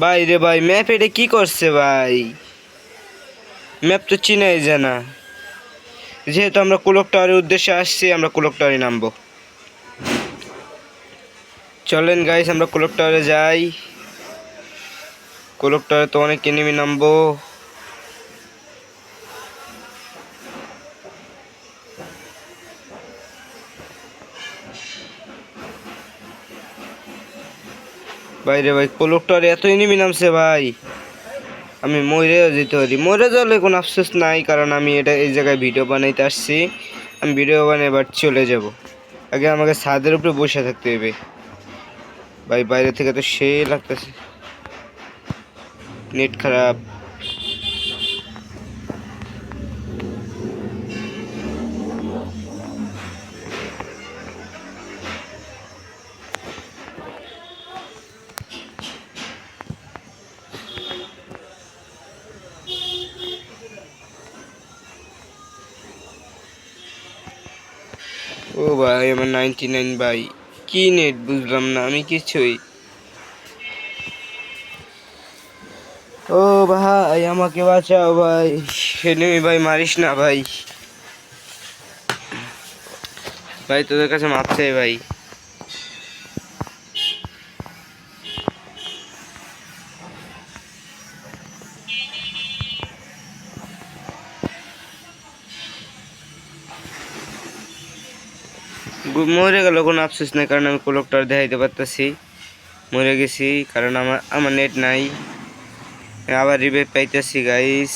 ভাই রে ভাই ম্যাপ এটা কি করছে ভাই? ম্যাপ তো চিনাই জানা। যেহেতু আমরা কুলক টাওয়ারের উদ্দেশ্যে আসছি, আমরা কুলক টাওয়ারে নামবো। চলেন গাইস আমরা কুলক টাওয়ারে যাই। কুলক টাওয়ারে তো অনেক এনিমি নামবো। ভাই রে ভাই কুলক আর এত এনিমি নামছে ভাই। আমি মরেও যেতে পারি। মরে যাওয়ালে কোনো আফসোস নাই, কারণ আমি এটা এই জায়গায় ভিডিও বানাইতে আসছি। আমি ভিডিও বানিয়ে এবার চলে যাব। আগে আমাকে ছাদের উপরে বসে থাকতে হবে। ভাই, বাইরে থেকে তো সে লাগতেছে। নেট খারাপ। ও ভাই, আমার নাইনটি নাইন ভাই। কি নেট বুঝলাম না, আমি কিছুই। ও ভাই, আমাকে বাঁচাও ভাই। এনিমি ভাই, মারিস না ভাই। ভাই, তোদের কাছে চাই ভাই। মরে গেল কোনো আফসোস নেই, কারণ আমি কোলকটার দেখাইতে পারতেছি। মরে গেছি, কারণ আমার আমার নেট নাই। আবার রিভাইভ পাইতেছি গাইস